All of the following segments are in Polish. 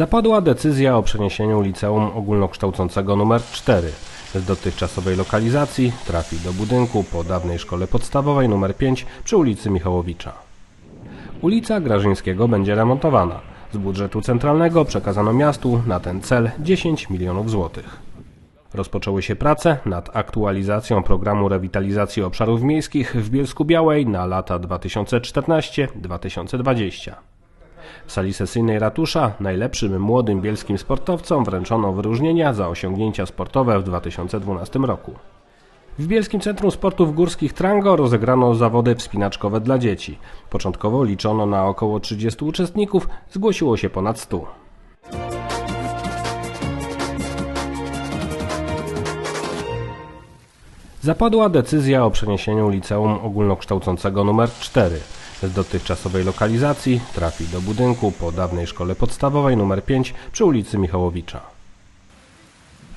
Zapadła decyzja o przeniesieniu liceum ogólnokształcącego nr 4 z dotychczasowej lokalizacji trafi do budynku po dawnej szkole podstawowej nr 5 przy ulicy Michałowicza. Ulica Grażyńskiego będzie remontowana. Z budżetu centralnego przekazano miastu na ten cel 10 milionów złotych. Rozpoczęły się prace nad aktualizacją programu rewitalizacji obszarów miejskich w Bielsku Białej na lata 2014-2020. W sali sesyjnej ratusza najlepszym młodym bielskim sportowcom wręczono wyróżnienia za osiągnięcia sportowe w 2012 roku. W Bielskim Centrum Sportów Górskich Trango rozegrano zawody wspinaczkowe dla dzieci. Początkowo liczono na około 30 uczestników, zgłosiło się ponad 100. Zapadła decyzja o przeniesieniu liceum ogólnokształcącego nr 4 z dotychczasowej lokalizacji trafi do budynku po dawnej szkole podstawowej nr 5 przy ulicy Michałowicza.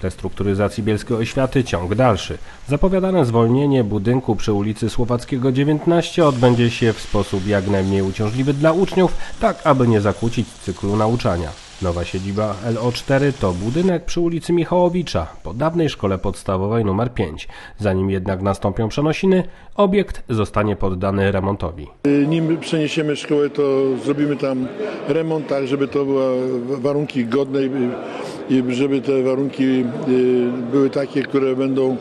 Restrukturyzacji Bielskiej Oświaty ciąg dalszy. Zapowiadane zwolnienie budynku przy ulicy Słowackiego 19 odbędzie się w sposób jak najmniej uciążliwy dla uczniów, tak aby nie zakłócić cyklu nauczania. Nowa siedziba LO4 to budynek przy ulicy Michałowicza, po dawnej szkole podstawowej nr 5. Zanim jednak nastąpią przenosiny, obiekt zostanie poddany remontowi. Nim przeniesiemy szkołę, to zrobimy tam remont, tak żeby to były warunki godne i i żeby te warunki y, były takie, które będą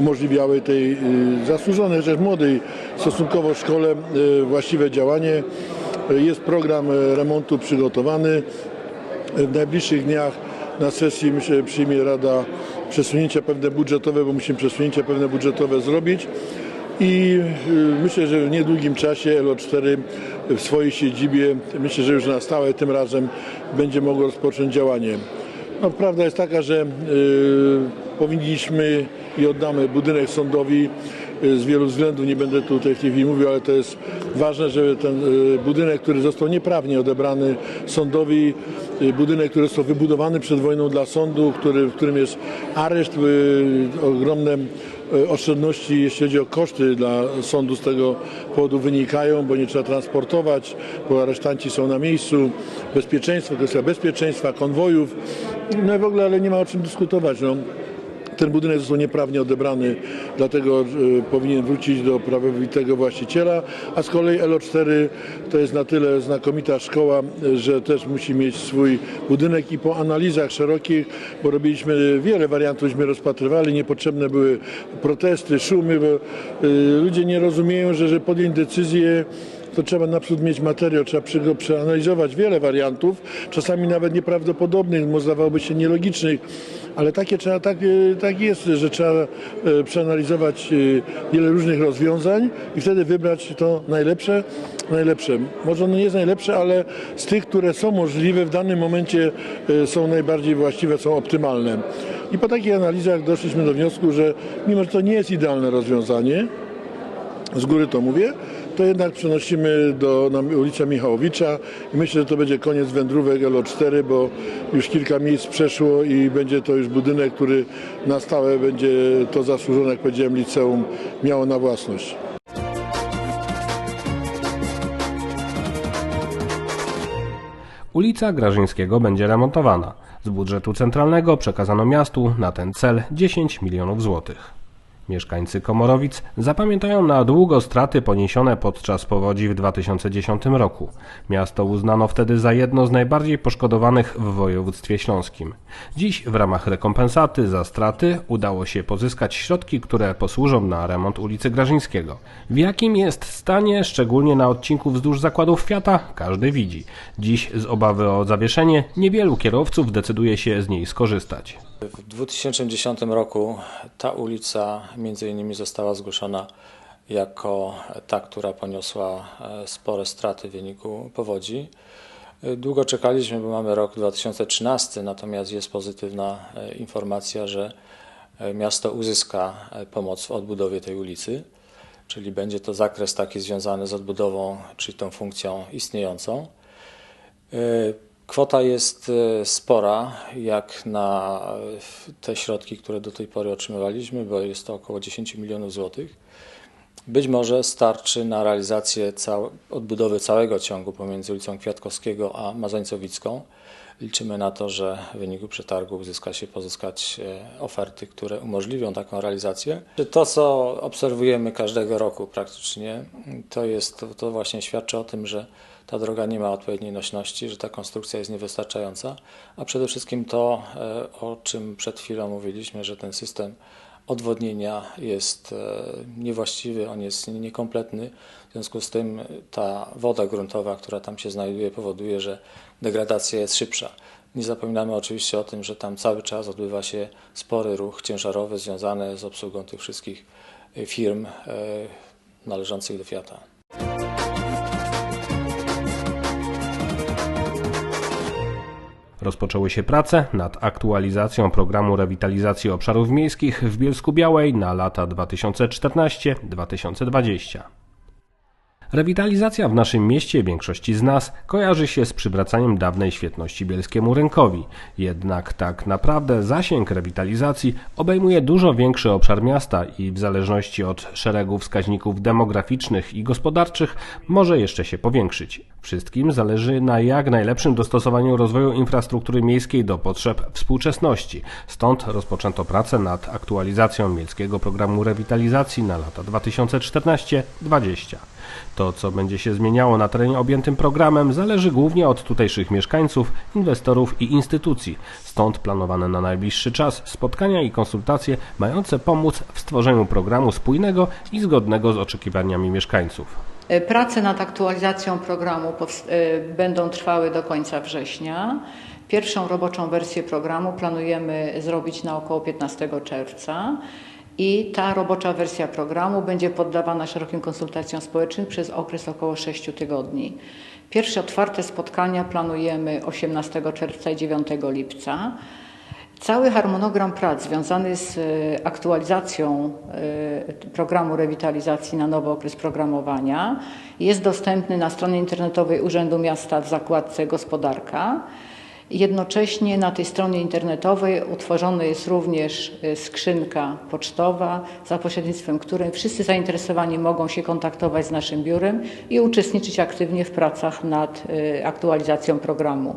umożliwiały tej y, zasłużonej, chociaż młodej stosunkowo szkole y, właściwe działanie. Jest program remontu przygotowany. W najbliższych dniach na sesji przyjmie Rada przesunięcia pewne budżetowe, bo musimy przesunięcia pewne budżetowe zrobić. I myślę, że w niedługim czasie LO4 w swojej siedzibie, myślę, że już na stałe tym razem będzie mogło rozpocząć działanie. No, prawda jest taka, że y, powinniśmy i oddamy budynek sądowi y, z wielu względów, nie będę tutaj w tej chwili mówił, ale to jest ważne, żeby ten y, budynek, który został nieprawnie odebrany sądowi, y, budynek, który został wybudowany przed wojną dla sądu, który, w którym jest areszt, y, ogromne oszczędności, jeśli chodzi o koszty dla sądu z tego powodu wynikają, bo nie trzeba transportować, bo aresztanci są na miejscu, bezpieczeństwo, kwestia bezpieczeństwa, konwojów, no i w ogóle, ale nie ma o czym dyskutować. No. Ten budynek został nieprawnie odebrany, dlatego y, powinien wrócić do prawowitego właściciela, a z kolei LO4 to jest na tyle znakomita szkoła, y, że też musi mieć swój budynek i po analizach szerokich, bo robiliśmy wiele wariantów, rozpatrywali, niepotrzebne były protesty, szumy, bo y, ludzie nie rozumieją, że, że podjąć decyzję to trzeba naprzód mieć materiał, trzeba przeanalizować wiele wariantów, czasami nawet nieprawdopodobnych, może zdawałoby się nielogicznych, ale takie trzeba, tak, e, tak jest, że trzeba e, przeanalizować e, wiele różnych rozwiązań i wtedy wybrać to najlepsze, najlepsze. Może ono nie jest najlepsze, ale z tych, które są możliwe w danym momencie są najbardziej właściwe, są optymalne. I po takich analizach doszliśmy do wniosku, że mimo, że to nie jest idealne rozwiązanie, z góry to mówię, to jednak przenosimy do na ulicę Michałowicza i myślę, że to będzie koniec wędrówek LO4, bo już kilka miejsc przeszło i będzie to już budynek, który na stałe będzie to zasłużone, jak powiedziałem, liceum miało na własność. Ulica Grażyńskiego będzie remontowana. Z budżetu centralnego przekazano miastu na ten cel 10 milionów złotych. Mieszkańcy Komorowic zapamiętają na długo straty poniesione podczas powodzi w 2010 roku. Miasto uznano wtedy za jedno z najbardziej poszkodowanych w województwie śląskim. Dziś w ramach rekompensaty za straty udało się pozyskać środki, które posłużą na remont ulicy Grażyńskiego. W jakim jest stanie, szczególnie na odcinku wzdłuż zakładów Fiata, każdy widzi. Dziś z obawy o zawieszenie niewielu kierowców decyduje się z niej skorzystać. W 2010 roku ta ulica między innymi została zgłoszona jako ta, która poniosła e, spore straty w wyniku powodzi. E, długo czekaliśmy, bo mamy rok 2013, natomiast jest pozytywna e, informacja, że miasto uzyska pomoc w odbudowie tej ulicy, czyli będzie to zakres taki związany z odbudową, czyli tą funkcją istniejącą. Kwota jest e, spora, jak na te środki, które do tej pory otrzymywaliśmy, bo jest to około 10 milionów złotych. być może starczy na realizację odbudowy całego ciągu pomiędzy ulicą Kwiatkowskiego a Mazańcowicką. Liczymy na to, że w wyniku przetargu uzyska się pozyskać e, oferty, które umożliwią taką realizację. To, co obserwujemy każdego roku praktycznie, to, jest, to, właśnie świadczy o tym, że ta droga nie ma odpowiedniej nośności, że ta konstrukcja jest niewystarczająca, a przede wszystkim to, e, o czym przed chwilą mówiliśmy, że ten system odwodnienia jest e, niewłaściwy, on jest niekompletny. W związku z tym ta woda gruntowa, która tam się znajduje, powoduje, że degradacja jest szybsza. Nie zapominamy oczywiście o tym, że tam cały czas odbywa się spory ruch ciężarowy związany z obsługą tych wszystkich firm e, należących do Fiata. Rozpoczęły się prace nad aktualizacją programu rewitalizacji obszarów miejskich w Bielsku Białej na lata 2014-2020. Rewitalizacja w naszym mieście większości z nas kojarzy się z przywracaniem dawnej świetności bielskiemu rynkowi. Jednak tak naprawdę zasięg rewitalizacji obejmuje dużo większy obszar miasta i w zależności od szeregu wskaźników demograficznych i gospodarczych może jeszcze się powiększyć. Wszystkim zależy na jak najlepszym dostosowaniu rozwoju infrastruktury miejskiej do potrzeb współczesności. Stąd rozpoczęto pracę nad aktualizacją miejskiego programu rewitalizacji na lata 2014-2020. To, co będzie się zmieniało na terenie objętym programem, zależy głównie od tutejszych mieszkańców, inwestorów i instytucji. Stąd planowane na najbliższy czas spotkania i konsultacje mające pomóc w stworzeniu programu spójnego i zgodnego z oczekiwaniami mieszkańców. Prace nad aktualizacją programu e, będą trwały do końca września. Pierwszą roboczą wersję programu planujemy zrobić na około 15 czerwca. I ta robocza wersja programu będzie poddawana szerokim konsultacjom społecznym przez okres około 6 tygodni. Pierwsze otwarte spotkania planujemy 18 czerwca i 9 lipca. Cały harmonogram prac związany z e, aktualizacją e, programu rewitalizacji na nowy okres programowania jest dostępny na stronie internetowej Urzędu Miasta w zakładce Gospodarka. Jednocześnie na tej stronie internetowej utworzona jest również y, skrzynka pocztowa, za pośrednictwem której wszyscy zainteresowani mogą się kontaktować z naszym biurem i uczestniczyć aktywnie w pracach nad y, aktualizacją programu.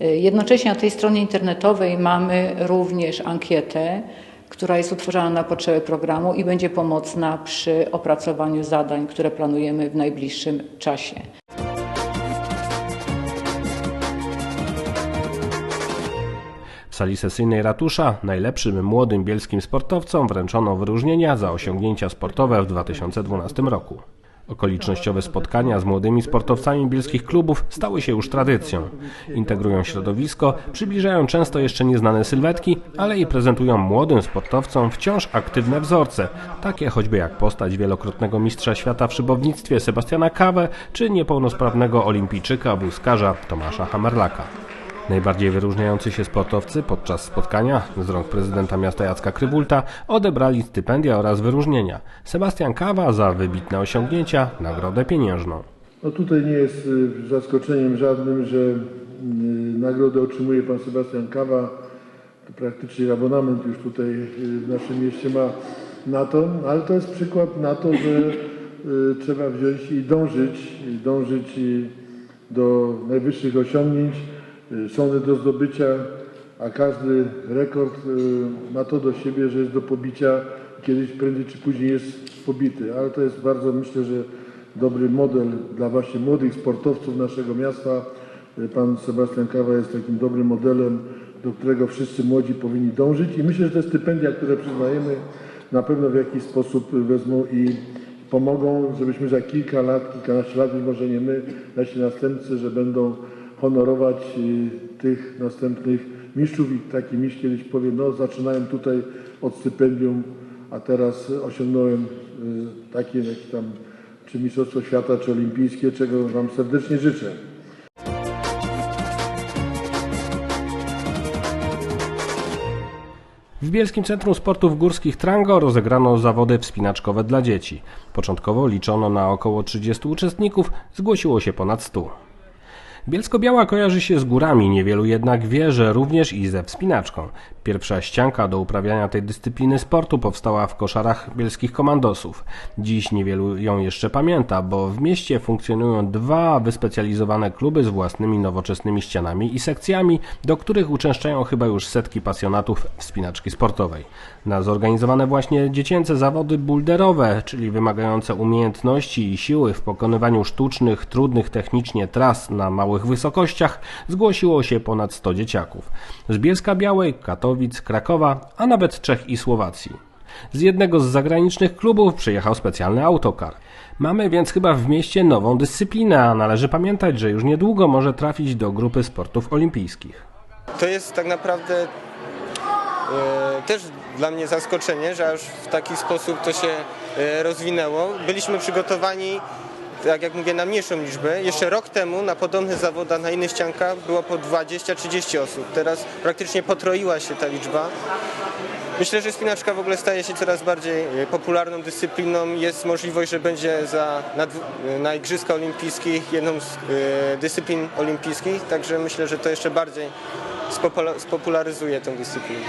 Y, jednocześnie na tej stronie internetowej mamy również ankietę, która jest utworzona na potrzeby programu i będzie pomocna przy opracowaniu zadań, które planujemy w najbliższym czasie. W sali sesyjnej ratusza najlepszym młodym bielskim sportowcom wręczono wyróżnienia za osiągnięcia sportowe w 2012 roku. Okolicznościowe spotkania z młodymi sportowcami bielskich klubów stały się już tradycją. Integrują środowisko, przybliżają często jeszcze nieznane sylwetki, ale i prezentują młodym sportowcom wciąż aktywne wzorce, takie choćby jak postać wielokrotnego mistrza świata w szybownictwie Sebastiana Kawę, czy niepełnosprawnego olimpijczyka wózkarza Tomasza Hamerlaka. Najbardziej wyróżniający się sportowcy podczas spotkania z rąk prezydenta miasta Jacka Krywulta odebrali stypendia oraz wyróżnienia. Sebastian Kawa za wybitne osiągnięcia nagrodę pieniężną. No tutaj nie jest y, zaskoczeniem żadnym, że y, nagrodę otrzymuje pan Sebastian Kawa. To praktycznie abonament już tutaj y, w naszym mieście ma na to, ale to jest przykład na to, że trzeba wziąć i dążyć, dążyć do najwyższych osiągnięć. Y, są one do zdobycia, a każdy rekord y, ma to do siebie, że jest do pobicia, kiedyś prędzej czy później jest pobity. Ale to jest bardzo, myślę, że dobry model dla właśnie młodych sportowców naszego miasta. Y, pan Sebastian Kawa jest takim dobrym modelem, do którego wszyscy młodzi powinni dążyć i myślę, że te stypendia, które przyznajemy, na pewno w jakiś sposób wezmą i pomogą, żebyśmy za kilka lat, kilkanaście lat, może nie my, nasi następcy, że będą honorować y, tych następnych mistrzów i taki mistrz kiedyś powie, no zaczynałem tutaj od stypendium, a teraz osiągnąłem y, takie jak tam czy Mistrzostwo Świata, czy Olimpijskie, czego Wam serdecznie życzę. W Bielskim Centrum Sportów Górskich Trango rozegrano zawody wspinaczkowe dla dzieci. Początkowo liczono na około 30 uczestników, zgłosiło się ponad 100. Bielsko-Biała kojarzy się z górami, niewielu jednak wie, że również i ze wspinaczką. Pierwsza ścianka do uprawiania tej dyscypliny sportu powstała w koszarach bielskich komandosów. Dziś niewielu ją jeszcze pamięta, bo w mieście funkcjonują dwa wyspecjalizowane kluby z własnymi nowoczesnymi ścianami i sekcjami, do których uczęszczają chyba już setki pasjonatów wspinaczki sportowej. Na zorganizowane właśnie dziecięce zawody bulderowe, czyli wymagające umiejętności i siły w pokonywaniu sztucznych, trudnych technicznie tras na małych wysokościach, zgłosiło się ponad 100 dzieciaków. Z Bielska Białej, Katowic, Krakowa, a nawet Czech i Słowacji. Z jednego z zagranicznych klubów przyjechał specjalny autokar. Mamy więc chyba w mieście nową dyscyplinę, a należy pamiętać, że już niedługo może trafić do grupy sportów olimpijskich. To jest tak naprawdę e, też dla mnie zaskoczenie, że aż w taki sposób to się e, rozwinęło. Byliśmy przygotowani, tak jak mówię, na mniejszą liczbę. Jeszcze rok temu na podobnych zawodach na innych ściankach było po 20-30 osób. Teraz praktycznie potroiła się ta liczba. Myślę, że spinaczka w ogóle staje się coraz bardziej e, popularną dyscypliną. Jest możliwość, że będzie za, na, dwu- na Igrzyska Olimpijskich jedną z e, dyscyplin olimpijskich, także myślę, że to jeszcze bardziej spopularyzuje tę dyscyplinę.